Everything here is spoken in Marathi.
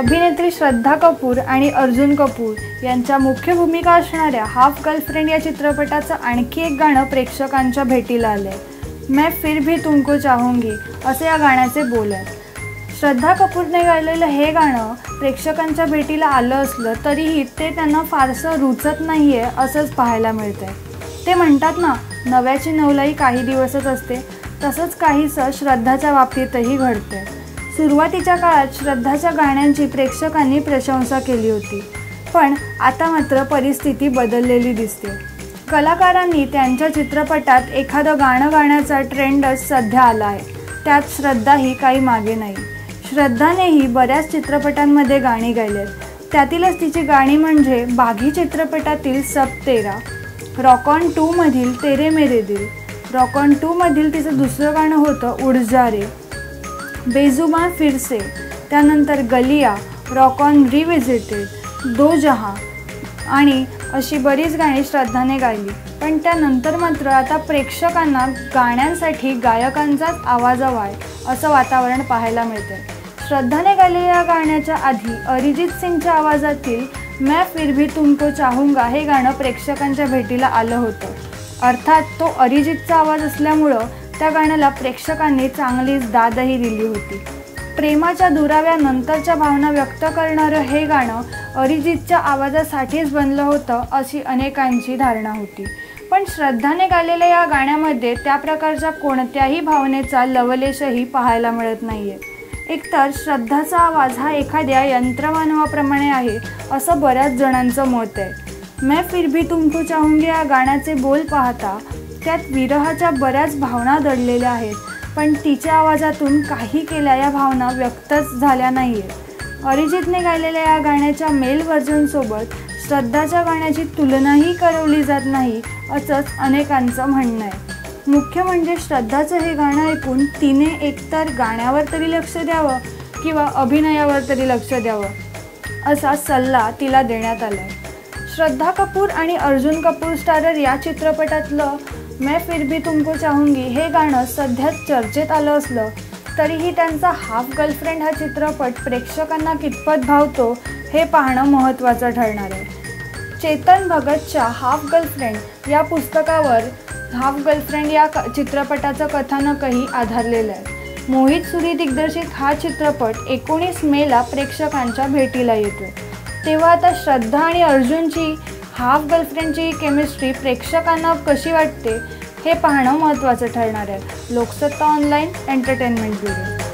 अभिनेत्री श्रद्धा कपूर आणि अर्जुन कपूर यांच्या मुख्य भूमिका असणाऱ्या हाफ गर्लफ्रेंड या चित्रपटाचं आणखी एक गाणं प्रेक्षकांच्या भेटीला आलंय. मैं फिर भी तुमको चाहूंगी असे या गाण्याचे बोल आहेत श्रद्धा कपूरने गायलेलं हे गाणं प्रेक्षकांच्या भेटीला आलं असलं तरीही ते त्यांना फारसं रुचत नाही आहे असंच पाहायला मिळतंय. ते म्हणतात ना नव्याची नवलाई काही दिवसच असते तसंच काहीसं श्रद्धाच्या बाबतीतही घडतंय. सुरुवातीच्या काळात श्रद्धाच्या गाण्यांची प्रेक्षकांनी प्रशंसा केली होती. पण आता मात्र परिस्थिती बदललेली दिसते. कलाकारांनी त्यांच्या चित्रपटात एखादं गाणं गाण्याचा ट्रेंडच सध्या आला आहे. त्यात श्रद्धाही काही मागे नाही. श्रद्धानेही बऱ्याच चित्रपटांमध्ये गाणी गायलेत. त्यातीलच तिची गाणी म्हणजे बाघी चित्रपटातील सब तेरा रॉक ऑन टूमधील तेरे मेरे दिल. रॉक ऑन टूमधील तिचं दुसरं गाणं होतं उडजा रे. बेजुमा फिरसे त्यानंतर गलिया रॉक ऑन रिव्हिजिटेड दो जहा आणि अशी बरीच गाणी श्रद्धाने गायली. पण त्यानंतर मात्र आता प्रेक्षकांना गाण्यांसाठी गायकांचाच आवाज हवाय असं वातावरण पाहायला मिळते श्रद्धाने गायलेल्या गाण्याच्या आधी अरिजित सिंगच्या आवाजातील मैं फिर भी तुमको चाहूंगा हे गाणं प्रेक्षकांच्या भेटीला आलं होतं. अर्थात तो अरिजितचा आवाज असल्यामुळं त्या गाण्याला प्रेक्षकांनी चांगलीच दादही दिली होती. प्रेमाच्या दुराव्या नंतरच्या भावना व्यक्त करणारं हे गाणं अरिजितच्या आवाजासाठीच बनलं होतं अशी अनेकांची धारणा होती. पण श्रद्धाने गालेल्या या गाण्यामध्ये त्या प्रकारच्या कोणत्याही भावनेचा लवलेशही पाहायला मिळत नाही आहे एकतर श्रद्धाचा आवाज हा एखाद्या यंत्रमानवाप्रमाणे आहे असं बऱ्याच जणांचं मत आहे. मैं फिर भी तुमको चाहूंगी या गाण्याचे बोल पाहता त्यात विरहाच्या बऱ्याच भावना दडलेल्या आहेत पण तिच्या आवाजातून काही केल्या या भावना व्यक्तच झाल्या नाही आहेत अरिजितने गायलेल्या या गाण्याच्या मेल व्हर्जनसोबत श्रद्धाच्या गाण्याची तुलनाही करवली जात नाही असंच अनेकांचं म्हणणं आहे. मुख्य म्हणजे श्रद्धाचं हे गाणं ऐकून तिने एकतर गाण्यावर तरी लक्ष द्यावं किंवा अभिनयावर तरी लक्ष द्यावं असा सल्ला तिला देण्यात आला आहे श्रद्धा कपूर आणि अर्जुन कपूर स्टारर या चित्रपटातलं मैं फिर भी तुमको चाहूंगी हे गाणं सध्या चर्चेत आलं असलं. तरीही त्यांचा हाफ गर्लफ्रेंड हा चित्रपट प्रेक्षकांना कितपत भावतो हे पाहणं महत्त्वाचं ठरणार आहे. चेतन भगतच्या हाफ गर्लफ्रेंड या पुस्तकावर हाफ गर्लफ्रेंड या क चित्रपटाचं कथानकही आधारलेलं आहे. मोहित सुरी दिग्दर्शित हा चित्रपट एकोणीस मेला प्रेक्षकांच्या भेटीला येतो तेव्हा आता श्रद्धा आणि अर्जुनची हाफ गर्लफ्रेंडची केमिस्ट्री प्रेक्षकांना कशी वाटते हे पाहणं महत्त्वाचं ठरणार आहे. Loksatta online entertainment bureau